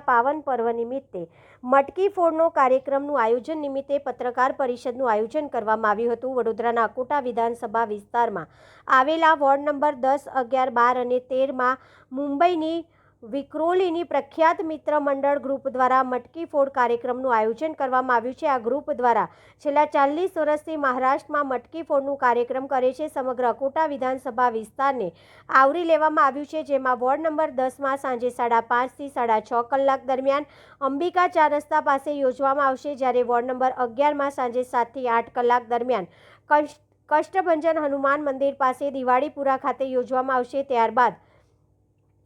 પાવન પર્વ નિમિત્તે મટકી ફોડનો કાર્યક્રમનું આયોજન નિમિત્તે પત્રકાર પરિષદનું આયોજન કરવામાં આવ્યું હતું. વડોદરાના કોટા વિધાનસભા વિસ્તારમાં આવેલા વોર્ડ નંબર દસ, અગિયાર, બાર અને તેરમાં મુંબઈની વિક્રોલીની પ્રખ્યાત મિત્ર મંડળ ગ્રુપ દ્વારા મટકી ફોડ કાર્યક્રમનું આયોજન કરવામાં આવ્યું છે. આ ગ્રુપ દ્વારા છેલ્લા ચાલીસ વર્ષથી મહારાષ્ટ્રમાં મટકી ફોડનું કાર્યક્રમ કરે છે. સમગ્ર અકોટા વિધાનસભા વિસ્તારને આવરી લેવામાં આવ્યું છે, જેમાં વોર્ડ નંબર દસમાં સાંજે સાડા પાંચથી સાડા છ કલાક દરમિયાન અંબિકા ચાર રસ્તા પાસે યોજવામાં આવશે, જ્યારે વોર્ડ નંબર અગિયારમાં સાંજે સાતથી આઠ કલાક દરમિયાન કષ્ટ કષ્ટભંજન હનુમાન મંદિર પાસે દિવાળીપુરા ખાતે યોજવામાં આવશે. ત્યારબાદ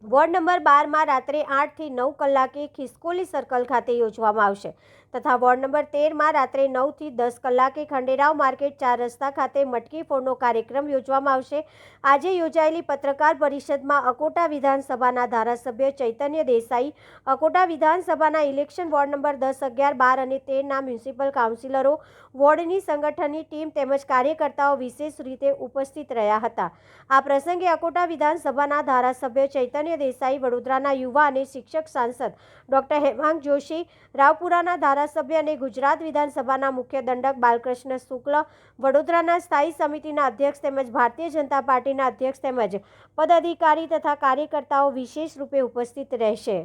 વોર્ડ નંબર બારમાં રાત્રે આઠથી નવ કલાકે ખિસકોલી સર્કલ ખાતે યોજવામાં આવશે. તથા વોર્ડ નંબર તેરમાં રાત્રે નવથી દસ કલાકે ખંડેરાવ માર્કેટ ચાર રસ્તા ખાતે મટકી ફોડનો કાર્યક્રમ યોજવામાં આવશે. આજે યોજાયેલી પત્રકાર પરિષદમાં અકોટા વિધાનસભાના ધારાસભ્ય ચૈતન્ય દેસાઈ, અકોટા વિધાનસભાના ઇલેક્શન વોર્ડ નંબર દસ અગિયાર બાર અને તેરના મ્યુનિસિપલ કાઉન્સિલરો, વોર્ડની સંગઠનની ટીમ તેમજ કાર્યકર્તાઓ વિશેષ રીતે ઉપસ્થિત રહ્યા હતા. આ પ્રસંગે અકોટા વિધાનસભાના ધારાસભ્ય ચૈતન્ય દેસાઈ, વડોદરાના યુવા અને શિક્ષક સાંસદ ડોક્ટર હેમાંગ જોશી, રાવપુરાના ધારાસભ્ય અને ગુજરાત વિધાનસભાના મુખ્ય દંડક બાલકૃષ્ણ શુક્લ વડોદરાના સ્થાયી સમિતિના અધ્યક્ષ તેમજ ભારતીય જનતા પાર્ટીના અધ્યક્ષ તેમજ પદાધિકારી તથા કાર્યકર્તાઓ વિશેષ રૂપે ઉપસ્થિત રહેશે.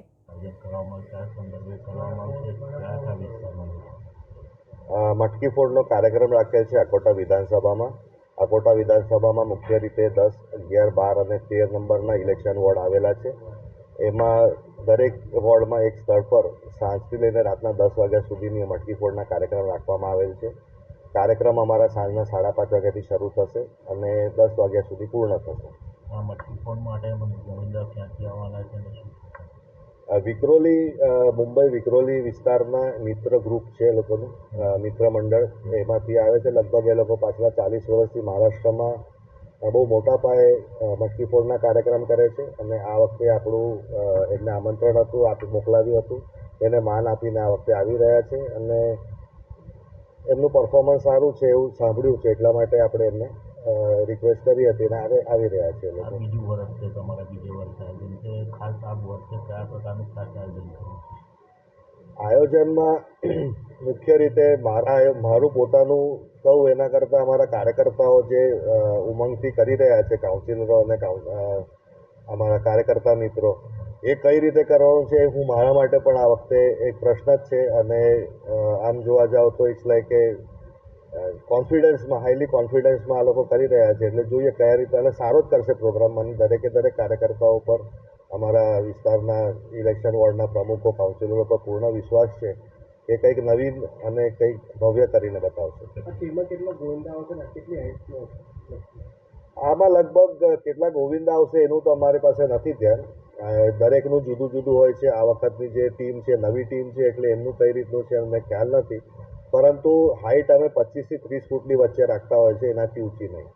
મટકી ફોડનો કાર્યક્રમ રાખેલ છે અકોટા વિધાનસભામાં. અકોટા વિધાનસભામાં મુખ્ય રીતે દસ અગિયાર બાર અને તેર નંબરના ઇલેક્શન વોર્ડ આવેલા છે. એમાં દરેક વોર્ડમાં એક સ્થળ પર સાંજથી લઈને રાતના દસ વાગ્યા સુધીની મટકી ફોડના કાર્યક્રમ રાખવામાં આવેલ છે. કાર્યક્રમ અમારા સાંજના સાડા પાંચ વાગ્યાથી શરૂ થશે અને દસ વાગ્યા સુધી પૂર્ણ થશે. આ મટકી ફોડ માટે ગોવિંદા ક્યાંથી આવવાના છે વિક્રોલી મુંબઈ વિક્રોલી વિસ્તારના મિત્ર ગ્રુપ છે એ લોકોનું. મિત્ર મંડળ એમાંથી આવે છે. લગભગ એ લોકો પાછલા ચાલીસ વર્ષથી મહારાષ્ટ્રમાં બહુ મોટા પાયે મટકી ફોડના કાર્યક્રમ કરે છે અને આ વખતે આપણું એમને આમંત્રણ હતું, આપ મોકલાવ્યું હતું. એને માન આપીને આ વખતે આવી રહ્યા છે અને એમનું પરફોર્મન્સ સારું છે એવું સાંભળ્યું છે એટલા માટે આપણે એમને રિક્વેસ્ટ કરી હતી અને આવે, આવી રહ્યા છે બીજું વર્ષ છે, તમારા બીજે વર્ષ આયોજન છે. ખાસ આ વર્ષે કયા પ્રકારનું ખાસ આયોજન કરવું આયોજનમાં મુખ્ય રીતે મારા મારું પોતાનું કહું એના કરતાં અમારા કાર્યકર્તાઓ જે ઉમંગથી કરી રહ્યા છે કાઉન્સિલરો અને અમારા કાર્યકર્તા મિત્રો, એ કઈ રીતે કરવાનું છે હું મારા માટે પણ આ વખતે એક પ્રશ્ન જ છે અને આમ જોવા જાવ તો ઇટ્સ લાઈક કે કોન્ફિડન્સમાં હાઈલી કોન્ફિડન્સમાં આ લોકો કરી રહ્યા છે. એટલે જોઈએ કયા રીતે, અને સારો જ કરશે પ્રોગ્રામ મને દરેકે દરેક કાર્યકર્તાઓ પર અમારા વિસ્તારના ઇલેક્શન વોર્ડના પ્રમુખો કાઉન્સિલરો પર પૂર્ણ વિશ્વાસ છે કે કંઈક નવીન અને કંઈક ભવ્ય કરીને બતાવશે. આમાં લગભગ કેટલા ગોવિંદા આવશે એનું તો અમારી પાસે નથી ધ્યાન. દરેકનું જુદું જુદું હોય છે. આ વખતની જે ટીમ છે નવી ટીમ છે એટલે એમનું કઈ રીતનું છે અમને ખ્યાલ નથી. પરંતુ હાઇટ અમે પચીસથી ત્રીસ ફૂટની વચ્ચે રાખતા હોય છે એનાથી ઊંચી નહીં.